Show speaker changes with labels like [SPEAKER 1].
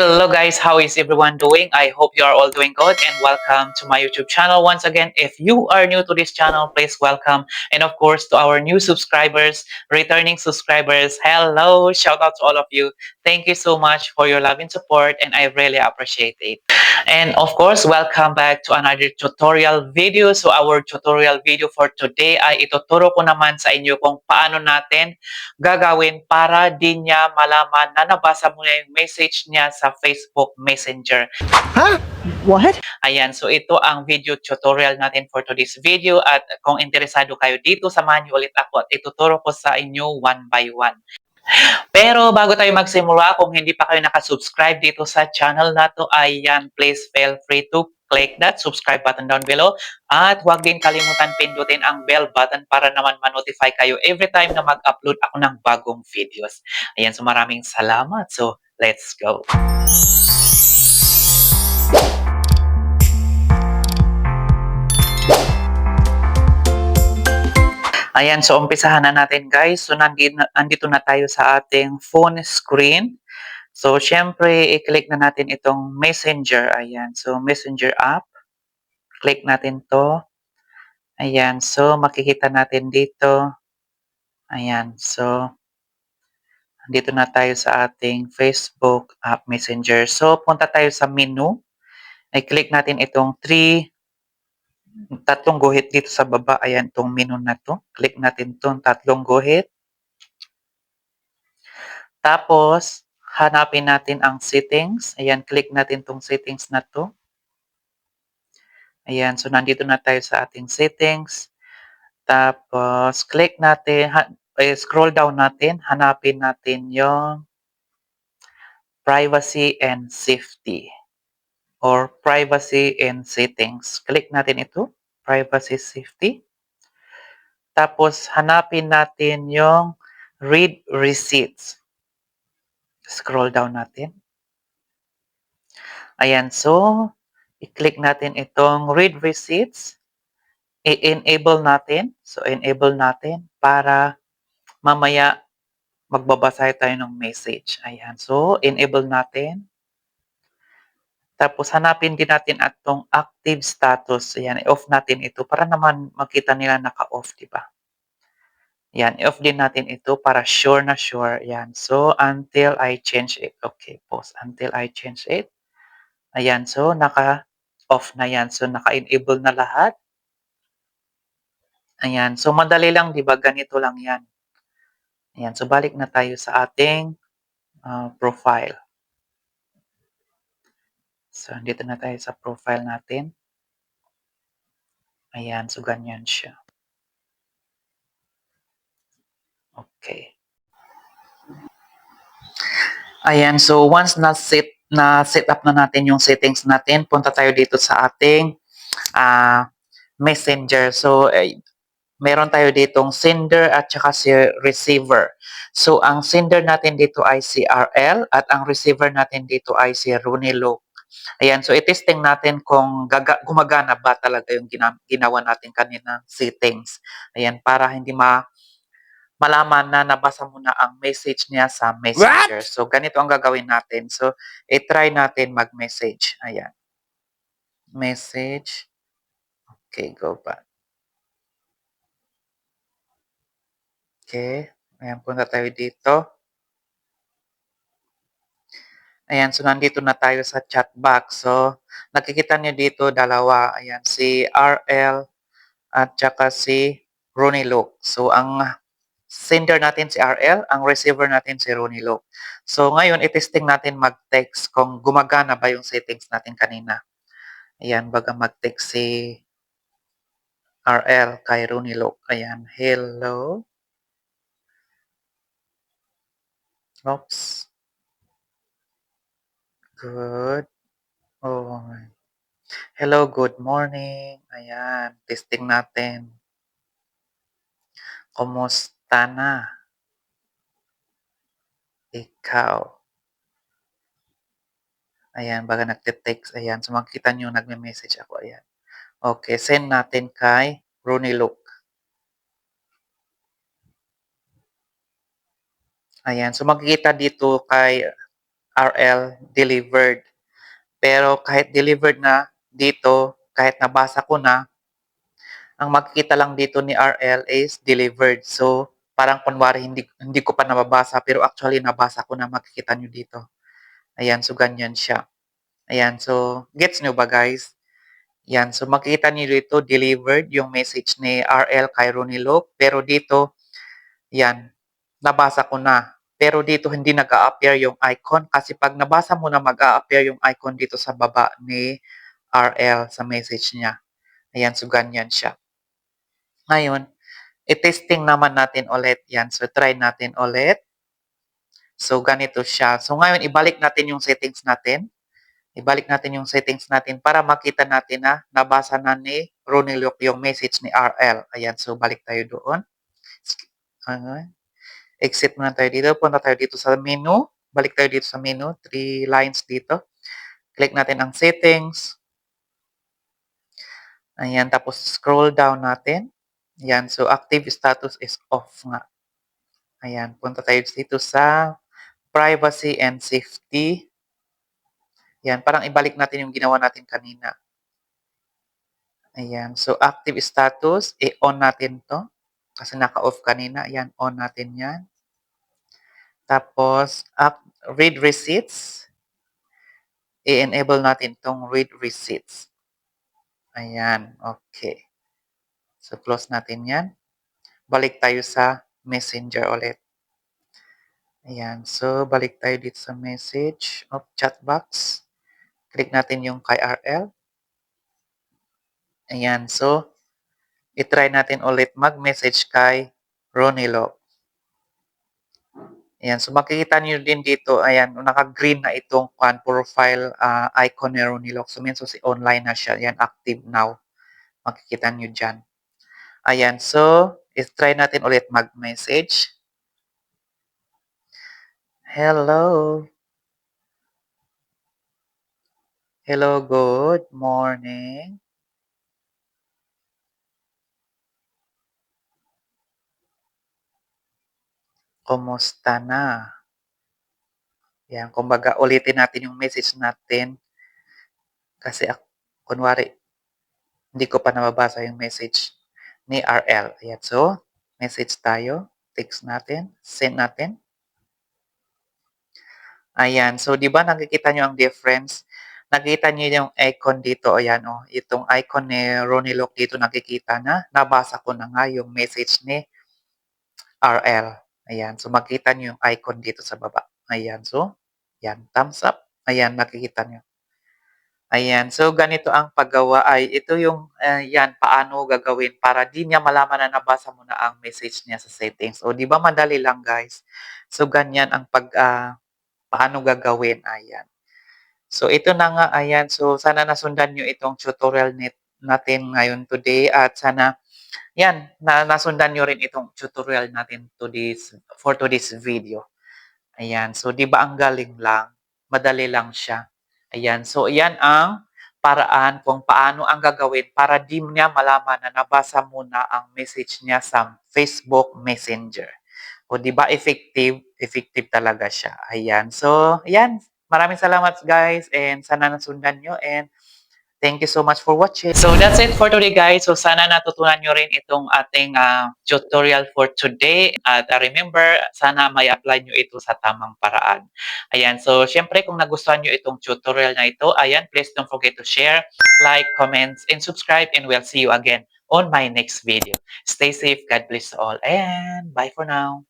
[SPEAKER 1] Hello guys, how is everyone doing? I hope you are all doing good and welcome to my YouTube channel once again. If you are new to this channel, please welcome. And of course, to our new subscribers, returning subscribers, hello! Shout out to all of you. Thank you so much for your love and support and I really appreciate it. And of course, welcome back to another tutorial video. So our tutorial video for today ay ituturo ko naman sa inyo kung paano natin gagawin para din niya malaman na nabasa mo na yung message niya sa Facebook Messenger.
[SPEAKER 2] Huh? What?
[SPEAKER 1] Ayan, so ito ang video tutorial natin for today's video at kung interesado kayo dito, samahan niyo ulit ako at ituturo ko sa inyo one by one. Pero bago tayo magsimula, kung hindi pa kayo nakasubscribe dito sa channel na to, ayan, please feel free to click that subscribe button down below at huwag din kalimutan pindutin ang bell button para naman ma-notify kayo every time na mag-upload ako ng bagong videos. Ayan, so maraming salamat. So, let's go. Ayan, so umpisahan na natin guys. So nandito na, andito na tayo sa ating phone screen. So syempre, i-click na natin itong Messenger. Ayan, so Messenger app. Click natin to. Ayan, so makikita natin dito. Ayan, so dito na tayo sa ating Facebook app Messenger. So punta tayo sa menu. I-click natin itong 3 tatlong guhit dito sa baba. Ayan, itong menu na to. Click natin itong tatlong guhit. Tapos, hanapin natin ang settings. Ayan, click natin itong settings na to. Ayan, so nandito na tayo sa ating settings. Tapos, click natin, ha, eh, scroll down natin, hanapin natin yung privacy and safety or privacy and settings. Click natin ito, privacy safety. Tapos hanapin natin yung read receipts. Scroll down natin. Ayan, so i-click natin itong read receipts. I-enable natin. So enable natin para mamaya magbabasa tayo ng message. Ayan, so enable natin. Tapos hanapin din natin atong active status. Ayan, i-off natin ito para naman makita nila naka-off, di ba? Yan, i-off din natin ito para sure na sure. Yan, so until I change it. Okay, pause. Until I change it. Ayan, so naka-off na yan. So naka-enable na lahat. Ayan, so madali lang, di ba? Ganito lang yan. Ayan, so balik na tayo sa ating uh, profile. So, dito na tayo sa profile natin. Ayan, so ganyan siya. Okay. Ayan, so once na set na set up na natin yung settings natin, punta tayo dito sa ating uh, messenger. So, eh, meron tayo ditong sender at saka si receiver. So, ang sender natin dito ay si RL at ang receiver natin dito ay si Runilo. Ayan, so i-testing natin kung gaga, gumagana ba talaga yung gina, ginawa natin kanina settings. Ayan, para hindi ma malaman na nabasa mo na ang message niya sa messenger. What? So, ganito ang gagawin natin. So, i-try natin mag-message. Ayan. Message. Okay, go back. Okay. Ayan, punta tayo dito. Ayan, so nandito na tayo sa chat box. So, nakikita niyo dito dalawa. Ayan, si RL at saka si Ronnie Luke. So, ang sender natin si RL, ang receiver natin si Ronnie Luke. So, ngayon, itesting natin mag-text kung gumagana ba yung settings natin kanina. Ayan, baga mag-text si RL kay Ronnie Luke. Ayan, hello. Oops. Good. Oh. Hello, good morning. Ayan, testing natin. Kumusta na? Ikaw. Ayan, baga nagte-text. Ayan, so makikita nyo, nagme-message ako. Ayan. Okay, send natin kay Rooney Luke. Ayan, so makikita dito kay RL delivered. Pero kahit delivered na dito, kahit nabasa ko na, ang makikita lang dito ni RL is delivered. So, parang kunwari hindi, hindi ko pa nababasa pero actually nabasa ko na makikita nyo dito. Ayan, so ganyan siya. Ayan, so gets nyo ba guys? Yan, so makikita niyo dito delivered yung message ni RL kay Ronilo. Pero dito, yan, nabasa ko na. Pero dito hindi nag-a-appear yung icon kasi pag nabasa mo na mag-a-appear yung icon dito sa baba ni RL sa message niya. Ayan, so ganyan siya. Ngayon, i-testing naman natin ulit yan. So try natin ulit. So ganito siya. So ngayon, ibalik natin yung settings natin. Ibalik natin yung settings natin para makita natin na nabasa na ni Ronilok yung message ni RL. Ayan, so balik tayo doon. Ayan. Exit muna tayo dito. Punta tayo dito sa menu. Balik tayo dito sa menu. Three lines dito. Click natin ang settings. Ayan, tapos scroll down natin. Ayan, so active status is off nga. Ayan, punta tayo dito sa privacy and safety. Ayan, parang ibalik natin yung ginawa natin kanina. Ayan, so active status, i-on natin to. Kasi naka-off kanina. Ayan, on natin yan. Tapos, up, read receipts. I-enable natin tong read receipts. Ayan, okay. So, close natin yan. Balik tayo sa messenger ulit. Ayan, so balik tayo dito sa message of chat box. Click natin yung kay RL. Ayan, so itry natin ulit mag-message kay Ronilo. Ayan, so makikita niyo din dito, ayan, naka-green na itong kwan, profile ah, icon ni Ronilo. So, means so, si online na siya. Ayan, active now. Makikita niyo dyan. Ayan, so, try natin ulit mag-message. Hello. Hello, good morning. Kumusta na? Yan, kumbaga ulitin natin yung message natin. Kasi kunwari, hindi ko pa nababasa yung message ni RL. Ayan, so, message tayo. Text natin. Send natin. Ayan, so di ba nakikita nyo ang difference? Nakita nyo yung icon dito, ayan oh, itong icon ni Ronilok dito nakikita na, nabasa ko na nga yung message ni RL. Ayan, so makita nyo yung icon dito sa baba. Ayan, so, yan, thumbs up. Ayan, nakikita nyo. Ayan, so ganito ang paggawa ay ito yung uh, yan paano gagawin para di niya malaman na nabasa mo na ang message niya sa settings. O di ba madali lang guys. So ganyan ang pag uh, paano gagawin ayan. So ito na nga ayan. So sana nasundan niyo itong tutorial natin ngayon today at sana yan na nasundan niyo rin itong tutorial natin to this for today's video. Ayan. So di ba ang galing lang? Madali lang siya. Ayan. So, yan ang paraan kung paano ang gagawin para di niya malaman na nabasa mo na ang message niya sa Facebook Messenger. O di ba effective? Effective talaga siya. Ayan. So, ayan. Maraming salamat guys and sana nasundan nyo and Thank you so much for watching. So that's it for today guys. So sana natutunan nyo rin itong ating uh, tutorial for today. At uh, remember, sana may apply nyo ito sa tamang paraan. Ayan, so syempre kung nagustuhan nyo itong tutorial na ito, ayan, please don't forget to share, like, comments, and subscribe. And we'll see you again on my next video. Stay safe, God bless all, and bye for now.